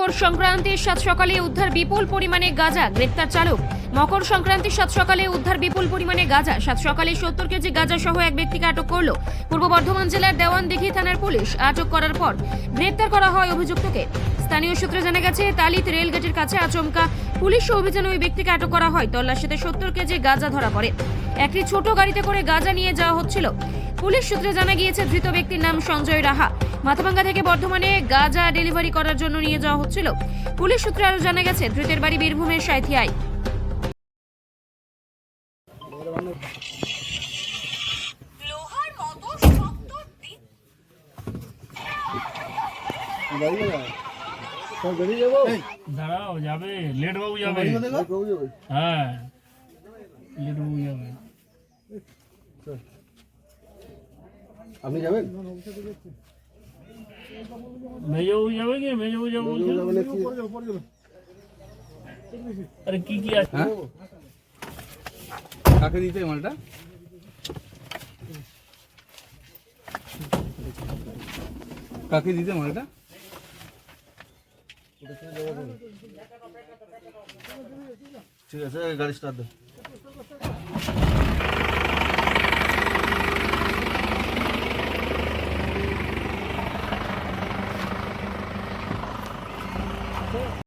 মকর সংক্রান্তির সাত সকালে উদ্ধার বিপুল পরিমাণে গাঁজা, গ্রেপ্তার চালক। মকর সংক্রান্তির সাত সকালে উদ্ধার বিপুল পরিমাণে গাঁজা। সাত সকালে সত্তর কেজি গাঁজা সহ এক ব্যক্তিকে আটক করল। পূর্ব বর্ধমান জেলার দেওয়ানদিঘি থানার পুলিশ আটক করার পর গ্রেপ্তার করা হয় অভিযুক্তকে। স্থানীয় সূত্রে জানা গেছে, তালিত রেলগেটের কাছে আচমকা পুলিশ অভিযানে ওই ব্যক্তিকে আটক করা হয়। তল্লাশিতে সত্তর কেজি গাঁজা ধরা পড়ে। একটি ছোট গাড়িতে করে গাঁজা নিয়ে যাওয়া হচ্ছিল। পুলিশ সূত্রে জানা গিয়েছে, ধৃত ব্যক্তির নাম সঞ্জয় রাহা। মাথাভাঙ্গা থেকে বর্ধমানে গাঁজা ডেলিভারি করার জন্য নিয়ে যাওয়া হচ্ছিল। পুলিশ সূত্রে আরও জানা গেছে ধৃতের বাড়ি বীরভূমের সাঁথিয়ায় দাঁড়াও যাবে। লেট বাবু যাবে। হ্যাঁ। লেট বাবু যাবে। আপনি যাবেন? মেজবাবু যাবে কি মেজবাবু যাবে বলছে? যাবেন একটু আরে কি কি আছে হ্যাঁ কাকে দিতে মালটা কাকে দিতে মালটা ঠিক আছে গাড়ি স্টার্ট দে cool.